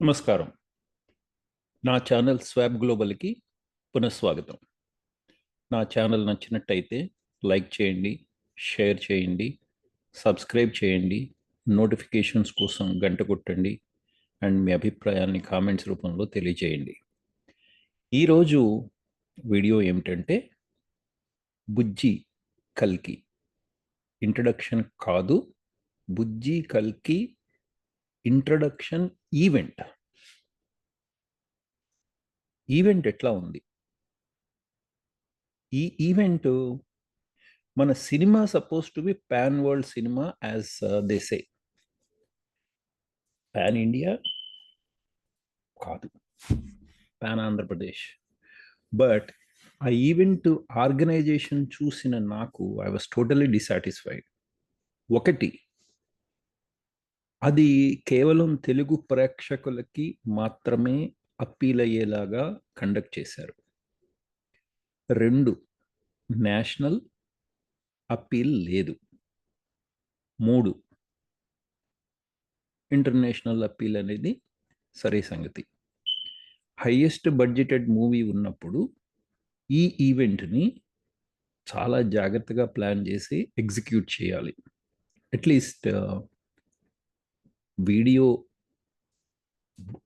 నమస్కారం. నా channel swab గ్లోబల్కి పునఃస్వాగతం. నా ఛానల్ నచ్చినట్టయితే లైక్ చేయండి షేర్ చేయండి సబ్స్క్రైబ్ చేయండి నోటిఫికేషన్స్ కోసం గంట కొట్టండి అండ్ మీ అభిప్రాయాన్ని కామెంట్స్ రూపంలో తెలియజేయండి. ఈరోజు వీడియో ఏమిటంటే బుజ్జి కల్కి. ఇంట్రడక్షన్ కాదు బుజ్జి కల్కి ఇంట్రడక్షన్ ఈవెంట్. ఈవెంట్ ఎట్లా ఉంది? ఈ ఈవెంట్ మన cinema suppose to be pan world cinema as they say. Pan India? కాదు. పాన్ ఆంధ్రప్రదేశ్ బట్ ఆ ఈవెంట్ ఆర్గనైజేషన్ చూసిన నాకు ఐ వాస్ టోటలీ డిసాటిస్ఫైడ్. ఒకటి అది కేవలం తెలుగు ప్రేక్షకులకి మాత్రమే అప్పీల్ అయ్యేలాగా కండక్ట్ చేశారు. రెండు నేషనల్ అప్పీల్ లేదు. మూడు ఇంటర్నేషనల్ అప్పీల్ అనేది సరే సంగతి. హయ్యెస్ట్ బడ్జెటెడ్ మూవీ ఉన్నప్పుడు ఈ ఈవెంట్ని చాలా జాగ్రత్తగా ప్లాన్ చేసి ఎగ్జిక్యూట్ చేయాలి. At least video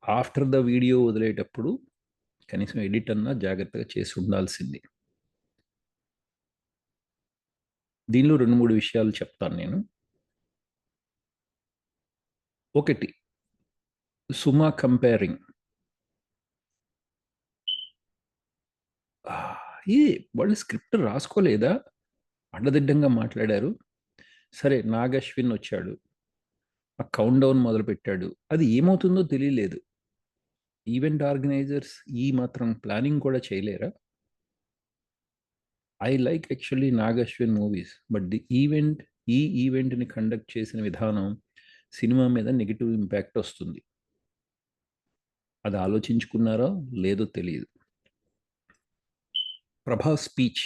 after the video వదిలేటప్పుడు కనీసం ఎడిట్ అన్నా జాగ్రత్తగా చేసి ఉండాల్సింది. దీనిలో రెండు మూడు విషయాలు చెప్తాను నేను. ఒకటి సుమా కంపేరింగ్. ఏ వాళ్ళు స్క్రిప్ట్ రాసుకోలేదా? అడ్డదిడ్డంగా మాట్లాడారు. సరే నాగశ్విన్ వచ్చాడు. ఆ కౌంట్ డౌన్ మొదలుపెట్టాడు. అది ఏమవుతుందో తెలియలేదు. ఈవెంట్ ఆర్గనైజర్స్ ఈ మాత్రం ప్లానింగ్ కూడా చేయలేరా? I like actually Nag Ashwin movies but the event ఈ ఈవెంట్ని కండక్ట్ చేసిన విధానం సినిమా మీద నెగిటివ్ ఇంపాక్ట్ వస్తుంది. అది ఆలోచించుకున్నారో లేదో తెలియదు ప్రభా స్పీచ్.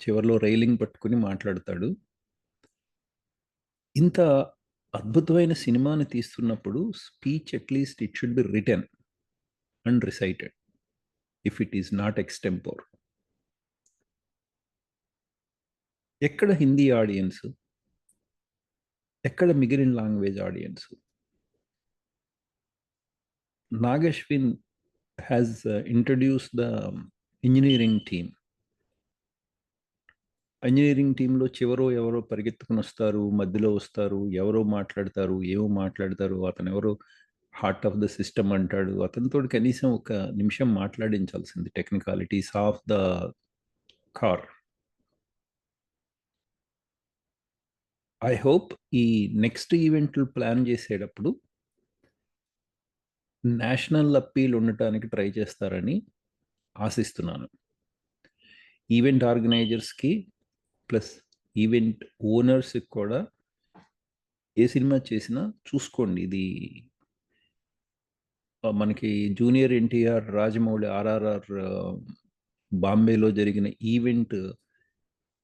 చివరిలో రైలింగ్ పట్టుకుని మాట్లాడతాడు. ఇంత అద్భుతమైన సినిమాని తీస్తున్నప్పుడు speech at least it should be written and recited. If it is not extempore. ఎక్కడ హిందీ ఆడియన్స్? ఎక్కడ మిగిలిన language audience? Nag Ashwin has introduce the engineering team engineering టీంలో చివరో ఎవరో పరిగెత్తుకుని వస్తారు మధ్యలో వస్తారు ఎవరో మాట్లాడతారు ఏమో మాట్లాడతారు అతను ఎవరో హార్ట్ ఆఫ్ ద సిస్టమ్ అంటాడు. అతనితో కనీసం ఒక నిమిషం మాట్లాడించాల్సింది technicalities of the car I hope ఈ నెక్స్ట్ ఈవెంట్లు ప్లాన్ చేసేటప్పుడు నేషనల్ అప్పీల్ ఉండటానికి ట్రై చేస్తారని ఆశిస్తున్నాను. ఈవెంట్ ఆర్గనైజర్స్కి ప్లస్ ఈవెంట్ ఓనర్స్కి కూడా ఏ సినిమా చేసినా చూసుకోండి. ఇది మనకి జూనియర్ ఎన్టీఆర్ రాజమౌళి ఆర్ఆర్ఆర్ బాంబేలో జరిగిన ఈవెంట్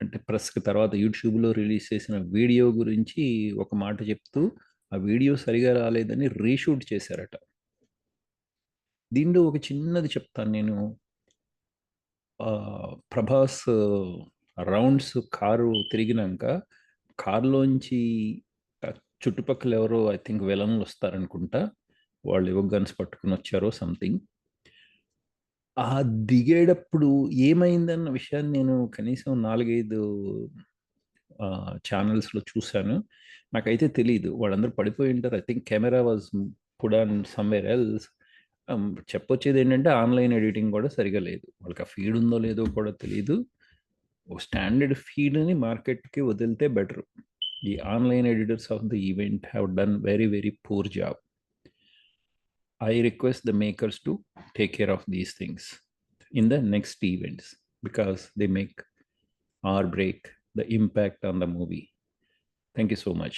అంటే ప్రెస్కి తర్వాత యూట్యూబ్లో రిలీజ్ చేసిన వీడియో గురించి ఒక మాట చెప్తూ ఆ వీడియో సరిగా రాలేదని రీషూట్ చేశారట. దీంట్లో ఒక చిన్నది చెప్తాను నేను. ప్రభాస్ రౌండ్స్ కారు తిరిగినాక కారులోంచి చుట్టుపక్కల ఎవరో ఐ థింక్ వెలన్లు వస్తారనుకుంటా. వాళ్ళు ఏవో గన్స్ పట్టుకుని వచ్చారో సంథింగ్. ఆ దిగేటప్పుడు ఏమైందన్న విషయాన్ని నేను కనీసం నాలుగైదు ఛానల్స్లో చూశాను. నాకైతే తెలియదు వాళ్ళందరూ పడిపోయి ఉంటారు. I think camera was put on somewhere else. చెప్పొచ్చేది ఏంటంటే ఆన్లైన్ ఎడిటింగ్ కూడా సరిగా లేదు. వాళ్ళకి ఆ ఫీడ్ ఉందో లేదో కూడా తెలియదు ఒక స్టాండర్డ్ ఫీడ్ని మార్కెట్కి వదిలితే బెటర్ ఈ online editors of the event have done very very poor job I request the makers to take care of these things in the next events because they make or break the impact on the movie thank you so much